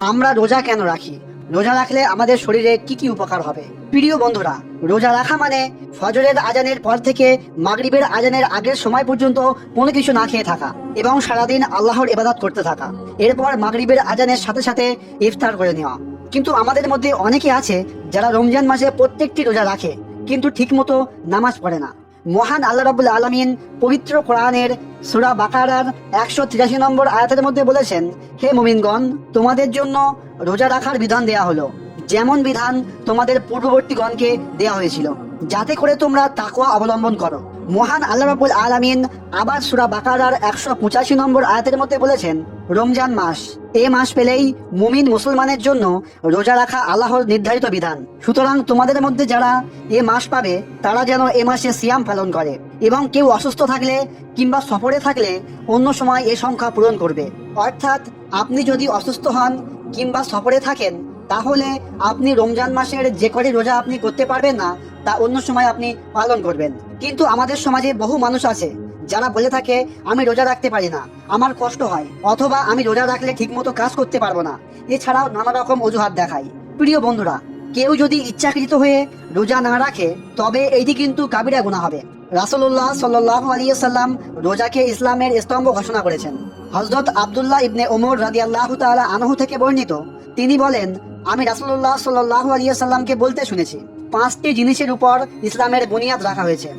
আমরা রোজা কেন রাখি? রোজা রাখলে আমাদের শরীরে কি কি উপকার হবে? প্রিয় বন্ধুরা, রোজা রাখা মানে ফজরের আজানের পর থেকে মাগরিবের আজানের আগের সময় পর্যন্ত কোনো কিছু না খেয়ে থাকা এবং সারাদিন আল্লাহর ইবাদত করতে থাকা। এরপর মাগরিবের আজানের সাথে সাথে ইফতার করে নেওয়া। কিন্তু আমাদের মধ্যে অনেকে আছে যারা রমজান মাসে প্রত্যেকটি রোজা রাখে, কিন্তু ঠিকমতো নামাজ পড়ে না। মহান আল্লাহ রাবুল আলমিন পবিত্র কোরআনের সুরা বাকারার একশো তিরাশি নম্বর আয়াতের মধ্যে বলেছেন, হে মুমিনগণ, তোমাদের জন্য রোজা রাখার বিধান দেয়া হলো। যেমন বিধান তোমাদের পূর্ববর্তীগণকে দেয়া হয়েছিল। যাতে করে তোমরা তাকওয়া অবলম্বন করো। মহান আল্লাহ রাবুল আলমিন আবার সুরা বাকারার একশো পঁচাশি নম্বর আয়াতের মধ্যে বলেছেন রমজান মাস। এ মাস পেলেই মুমিন মুসলমানের জন্য রোজা রাখা আল্লাহর নির্ধারিত বিধান। সুতরাং তোমাদের মধ্যে যারা এ মাস পাবে, তারা যেন এ মাসে সিয়াম পালন করে এবং কেউ অসুস্থ থাকলে কিংবা সফরে থাকলে অন্য সময় এ সংখ্যা পূরণ করবে। অর্থাৎ আপনি যদি অসুস্থ হন কিংবা সফরে থাকেন, তাহলে আপনি রমজান মাসের যে কটি রোজা আপনি করতে পারবেন না, তা অন্য সময় আপনি পালন করবেন। কিন্তু আমাদের সমাজে বহু মানুষ আছে যারা বলে থাকে, আমি রোজা রাখতে পারি না, আমার কষ্ট হয়, অথবা আমি রোজা রাখলে ঠিকমতো কাজ করতে পারব না। এছাড়াও নানা রকম অজুহাত দেখায় প্রিয় বন্ধুরা, কেউ যদি ইচ্ছাকৃত হয়ে রোজা না রাখে, তবে এইটি কিন্তু কাবিরা গুণা হবে। রাসুল্লাহ সাল্লাহ আলিয়াল্লাম রোজাকে ইসলামের স্তম্ভ ঘোষণা করেছেন। হজরত আবদুল্লাহ ইবনে ওমর রাদি আল্লাহ তালা আনহু থেকে বর্ণিত, তিনি বলেন, আমি রাসুল্লাহ সাল্লাহ আলিয়াল্লামকে বলতে শুনেছি, পাঁচটি জিনিসের উপর ইসলামের বুনিয়াদ রাখা হয়েছে।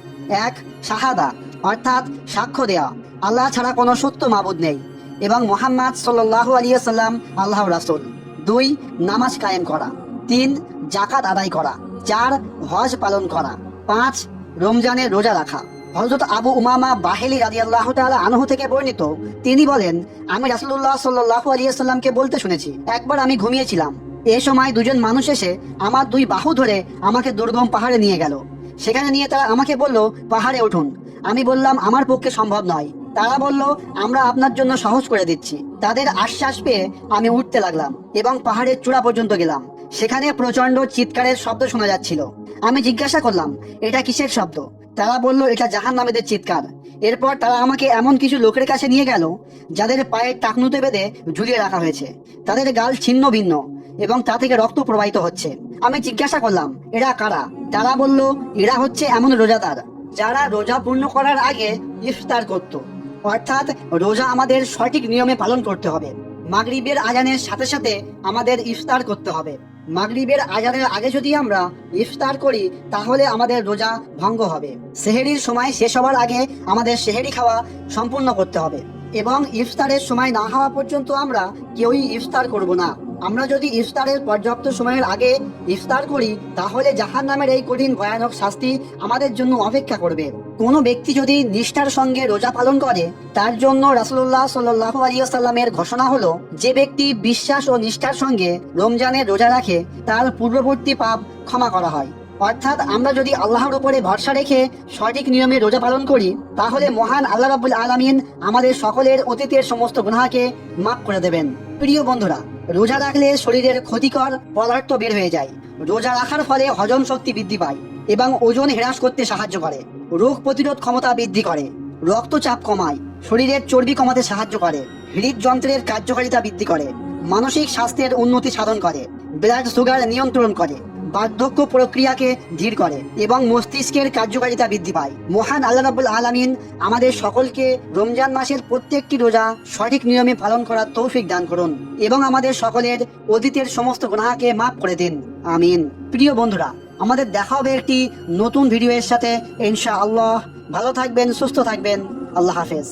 এক, শাহাদা অর্থাৎ সাক্ষ্য দেয়া। আল্লাহ ছাড়া কোনো সত্য মাবুদ নেই। এবং মোহাম্মদ সাল্লাহ আলিয়াল্লাম আল্লাহ রাসুল। দুই, নামাজ কায়েম করা। তিন জাকাত আদায় করা। চার, হজ পালন করা। পাঁচ, রমজানে রোজা রাখা। হজরত আবু উমামা বাহেলি রাজি আল্লাহ আনহু থেকে বর্ণিত, তিনি বলেন, আমি রাসুল্লাহ সাল্লাহ আলিয়াল্লামকে বলতে শুনেছি, একবার আমি ঘুমিয়েছিলাম। এ সময় দুজন মানুষ এসে আমার দুই বাহু ধরে আমাকে দুর্গম পাহাড়ে নিয়ে গেল। সেখানে নিয়ে তারা আমাকে বলল, পাহাড়ে উঠুন। আমি বললাম, আমার পক্ষে সম্ভব নয়। তারা বলল, আমরা আপনার জন্য সহজ করে দিচ্ছি। তাদের আশ্বাস পেয়ে আমি উঠতে লাগলাম এবং পাহাড়ের চূড়া পর্যন্ত গেলাম। সেখানে প্রচণ্ড চিৎকারের শব্দ শোনা যাচ্ছিল। আমি জিজ্ঞাসা করলাম, এটা কিসের শব্দ? তারা বলল, এটা জাহান নামেদের চিৎকার। এরপর তারা আমাকে এমন কিছু লোকের কাছে নিয়ে গেল, যাদের পায়ের টাকনুতে বেঁধে ঝুলিয়ে রাখা হয়েছে। তাদের গাল ছিন্ন ভিন্ন এবং তা থেকে রক্ত প্রবাহিত হচ্ছে। আমি জিজ্ঞাসা করলাম, এরা কারা? তারা বলল, এরা হচ্ছে এমন রোজাদার। যারা রোজা পূর্ণ করার আগে ইফতার করত, অর্থাৎ রোজা আমাদের সঠিক নিয়মে পালন করতে হবে। মাগরিবের আজানের সাথে সাথে আমাদের ইফতার করতে হবে। মাগরিবের আজানের আগে যদি আমরা ইফতার করি, তাহলে আমাদের রোজা ভঙ্গ হবে। সেহেরির সময় শেষ হওয়ার আগে আমাদের সেহেরি খাওয়া সম্পূর্ণ করতে হবে। এবং ইফতারের সময় না হওয়া পর্যন্ত আমরা কেউই ইফতার করব না। আমরা যদি ইফতারের পর্যাপ্ত সময়ের আগে ইফতার করি, তাহলে জাহান নামের এই কঠিন, ভয়ানক শাস্তি আমাদের জন্য অপেক্ষা করবে। কোনো ব্যক্তি যদি নিষ্ঠার সঙ্গে রোজা পালন করে, তার জন্য রাসুল্লাহ সাল্লাহ আলিয়াল্লামের ঘোষণা হলো, যে ব্যক্তি বিশ্বাস ও নিষ্ঠার সঙ্গে রমজানের রোজা রাখে, তার পূর্ববর্তী পাপ ক্ষমা করা হয়। অর্থাৎ আমরা যদি আল্লাহর উপরে ভরসা রেখে সঠিক নিয়মে রোজা পালন করি, তাহলে মহান আল্লাহ রাবুল আলমিন আমাদের সকলের অতীতের সমস্ত গুনাহকে মাফ করে দেবেন। প্রিয় বন্ধুরা, রোজা রাখলে শরীরের ক্ষতিকর পদার্থ বের হয়ে যায়। রোজা রাখার ফলে হজম শক্তি বৃদ্ধি পায় এবং ওজন হ্রাস করতে সাহায্য করে। রোগ প্রতিরোধ ক্ষমতা বৃদ্ধি করে, রক্তচাপ কমায়, শরীরের চর্বি কমাতে সাহায্য করে হৃদযন্ত্রের কার্যকারিতা বৃদ্ধি করে, মানসিক স্বাস্থ্যের উন্নতি সাধন করে ব্লাড সুগার নিয়ন্ত্রণ করে। বার্ধক্য প্রক্রিয়াকে ধীর করে এবং মস্তিষ্কের কার্যকারিতা বৃদ্ধি পায়। মহান আল্লাহ রাবুল আলমিন আমাদের সকলকে রমজান মাসের প্রত্যেকটি রোজা সঠিক নিয়মে পালন করার তৌফিক দান করুন এবং আমাদের সকলের অতীতের সমস্ত গুনাহকে মাফ করে দিন। আমিন। প্রিয় বন্ধুরা, আমাদের দেখা হবে একটি নতুন ভিডিও এর সাথে। ইনশা আল্লাহ ভালো থাকবেন, সুস্থ থাকবেন। আল্লাহ হাফেজ।